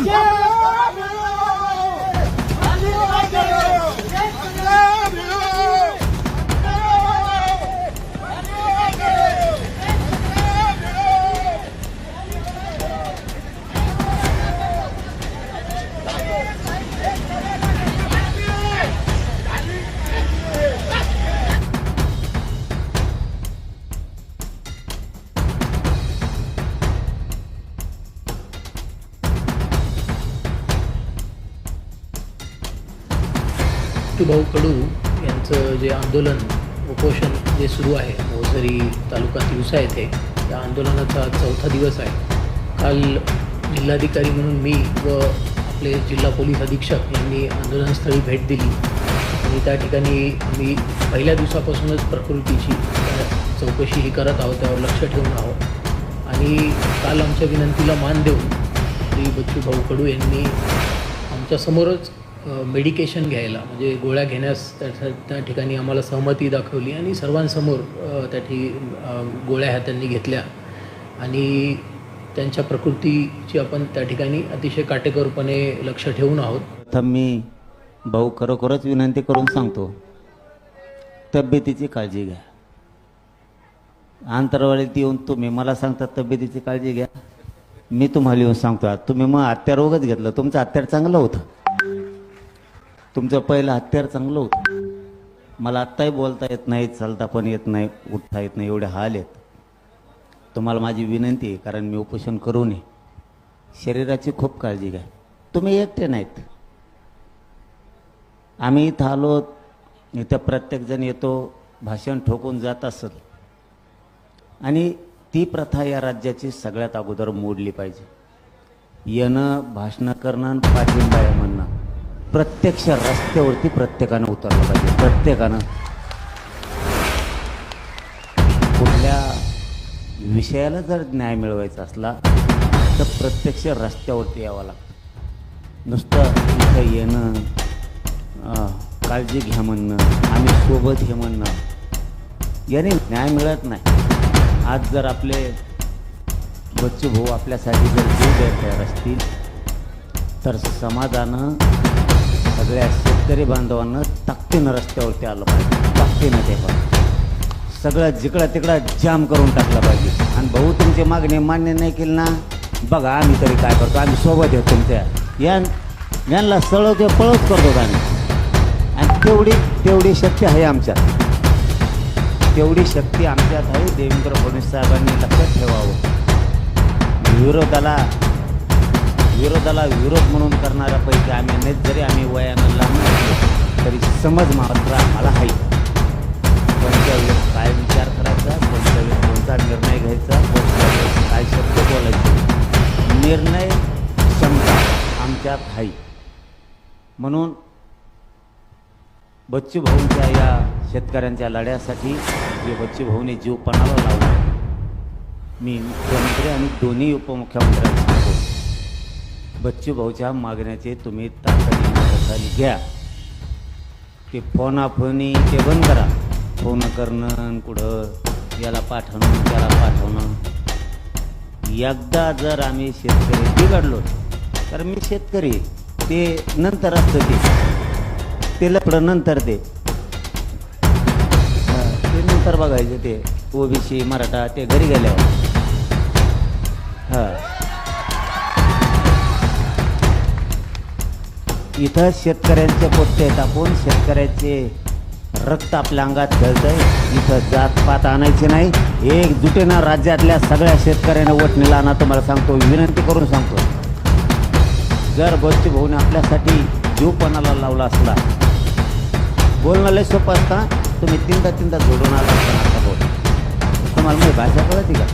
안녕하 세. बच्चूभाऊ कडू यांचं जे आंदोलन उपोषण जे सुरू आहे ओझरी तालुका तिवसा येथे त्या आंदोलनाचा चौथा दिवस आहे. काल जिल्हाधिकारी म्हणून मी व आपले जिल्हा पोलीस अधीक्षक यांनी आंदोलनस्थळी भेट दिली. आणि त्या ठिकाणी मी पहिल्या दिवसापासूनच प्रकृतीची चौकशी ही करत आहोत त्यावर लक्ष ठेवून आहोत. आणि काल आमच्या विनंतीला मान देऊन श्री बच्चू भाऊ कडू यांनी आमच्यासमोरच मेडिकेशन घ्यायला. म्हणजे गोळ्या घेण्यास त्या त्या ठिकाणी आम्हाला सहमती दाखवली आणि सर्वांसमोर त्या ठि गोळ्या ह्या त्यांनी घेतल्या. आणि त्यांच्या प्रकृतीची आपण त्या ठिकाणी अतिशय काटेकोरपणे लक्ष ठेवून आहोत. प्रथम मी भाऊ खरोखरच विनंती करून सांगतो तब्येतीची काळजी घ्या. अंतरवाळीत येऊन तुम्ही मला सांगता तब्येतीची काळजी घ्या. मी तुम्हाला येऊन सांगतो तुम्ही मग हत्यार वगैरे घेतलं तुमचं हत्यार चांगलं होतं. तुमचं पहिलं हत्यार चांगलं होतं. मला आत्ताही बोलता येत नाही चालता पण येत नाही उठता येत नाही एवढे हाल आहेत. तुम्हाला माझी विनंती आहे कारण मी उपोषण करू नये. शरीराची खूप काळजी घ्या. तुम्ही एकटे नाहीत. आम्ही इथं आलो इथं प्रत्येकजण येतो भाषण ठोकून जात असत आणि ती प्रथा या राज्याची सगळ्यात अगोदर मोडली पाहिजे. येणं भाषणं करणं पाठिंबा आहे प्रत्यक्ष रस्त्यावरती प्रत्येकानं उतरलं पाहिजे. प्रत्येकानं. कुठल्या विषयाला जर न्याय मिळवायचा असला तर प्रत्यक्ष रस्त्यावरती यावं लागतं. नुसतं इथं येणं काळजी घ्या म्हणणं आम्ही सोबत हे म्हणणं याने न्याय मिळत नाही. आज जर आपले बच्चू भाऊ आपल्यासाठी जर जीव द्यायला तयार असतील तर समाजानं सगळ्या शेतकरी बांधवांना ताकदीनं रस्त्यावरती आलं पाहिजे. ताकदीनं ते पण सगळं जिकडं तिकडं जाम करून टाकलं पाहिजे. आणि भाऊ तुमची मागणी मान्य नाही केली ना? बघा आम्ही तरी काय करतो? आम्ही सोबत येतो तुमच्या. या यांना सळव ते पळत करतो आम्ही. आणि तेवढी तेवढी शक्ती आहे आमच्यात. तेवढी शक्ती आमच्यात आहे. देवेंद्र फडणवीस साहेबांनी लक्षात ठेवावं. विरोधाला विरोधाला विरोध म्हणून करणाऱ्यापैकी आम्ही नाहीत. जरी आम्ही वयानं लांब तरी समज मात्र आम्हाला आहे कोणत्या वेळेस काय विचार करायचा कोणत्या वेळेस कोणता निर्णय घ्यायचा कोणत्या वेळेस काय शब्द बोलायचे निर्णय क्षमता आमच्यात आहे म्हणून बच्चू भाऊंच्या या शेतकऱ्यांच्या लढ्यासाठी जे बच्चू भाऊने जीव पणाला लावला मी मुख्यमंत्री आणि दोन्ही उपमुख्यमंत्र्यांना बच्चू भाऊच्या मागण्याचे तुम्ही तातडीने दखल घ्या. ते फोनाफोनी ते बंद करा. फोन करणं कुठं याला पाठवणं त्याला पाठवणं. एकदा जर आम्ही शेतकरी बिघडलो तर मी शेतकरी ते नंतर असतं ते. ते लपडं नंतर ते. ते नंतर बघायचं ते. ओबीसी मराठा ते घरी गेल्यावर. हां. इथं शेतकऱ्यांचे पोट्टे टाकून शेतकऱ्याचे रक्त आपल्या अंगात खेळतंय इथं जातपात आणायची नाही. एकजुटीनं राज्यातल्या सगळ्या शेतकऱ्यांना वोट नेला आणा तुम्हाला सांगतो विनंती करून सांगतो. जर गोष्टी भाऊने आपल्यासाठी जीवपणाला लावला असला बोलणं लय सोपं असता तुम्ही तीनदा तीनदा जोडून आला असता बोल तुम्हाला माझी भाषा कळते का?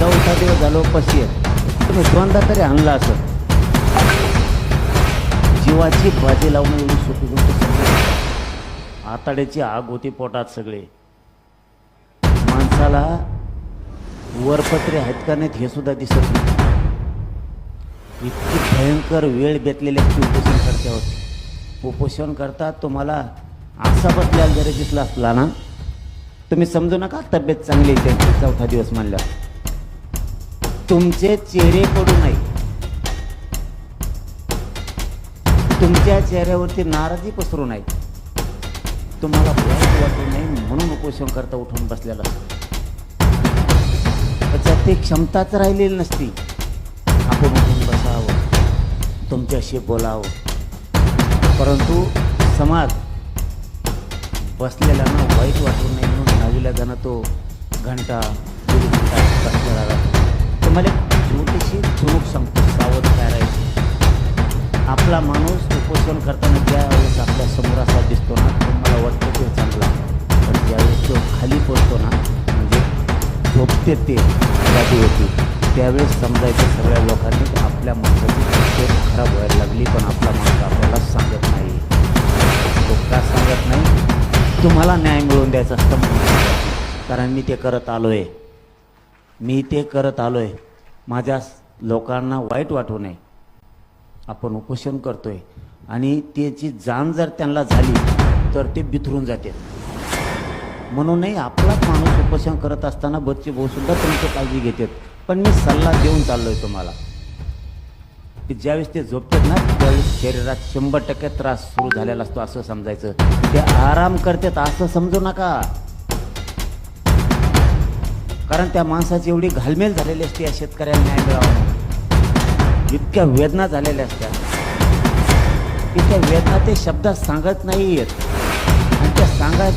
चौथा दिवस झालो पशी आहे. तुम्ही दोनदा तरी आणला असं. देवाची बाजी लावणं एवढी सोपी गोष्ट आताड्याची आग होती पोटात सगळे. माणसाला वरपत्रे आहेत का नाहीत हे सुद्धा दिसत नाही. इतकी भयंकर वेळ घेतलेल्या असते उपोषण करत्यावर उपोषण करता तुम्हाला असा बसल्याला जरी दिसला असला ना तुम्ही समजू नका तब्येत चांगली त्यांची चौथा दिवस मानल्या तुमचे चेहरे पडू नाही तुमच्या चेहऱ्यावरती नाराजी पसरू नये. तुम्हाला वाईट वाटू नये म्हणून उपोषण करता उठून बसलेला त्याच्यात ती क्षमताच राहिलेली नसती. आपण उठून बसावं तुमच्याशी बोलावं. परंतु समाज बसलेल्यांना वाईट वाटू नये म्हणून नावीला जाणं तो घंटा दीड घंटा बसलेला राहतो तुम्हाला छोटीशी आपला माणूस उपोषण करताना ज्यावेळेस आपल्यासमोर असा दिसतो ना तो मला वाटतं तो चांगला. पण ज्यावेळेस तो खाली पोचतो ना म्हणजे झोपते ते गादी होती त्यावेळेस समजायचं सगळ्या लोकांनी आपल्या माणसाची तब्येत खराब व्हायला लागली पण आपला माणूस आपल्याला सांगत नाही. तो का सांगत नाही? तुम्हाला न्याय मिळवून द्यायचा असतं कारण मी ते करत आलो आहे मी ते करत आलो आहे माझ्या लोकांना वाईट वाटू नये. आपण उपोषण करतोय. आणि त्याची जाण जर त्यांना झाली तर ते बिथरून जाते. म्हणूनही आपलाच माणूस उपोषण करत असताना बच्चे भाऊ सुद्धा तुमची काळजी घेतात. पण मी सल्ला देऊन चाललोय तुम्हाला. की ज्यावेळेस ते झोपतात ना त्यावेळेस शरीरात शंभर टक्के त्रास सुरू झालेला असतो असं समजायचं. ते आराम करतात असं समजू नका. कारण त्या माणसाची एवढी घालमेल झालेली असते या शेतकऱ्याला न्याय मिळावा इतक्या वेदना झालेल्या असतात इतक्या वेदना ते शब्दात सांगत नाही आहेत आणि त्या सांगाय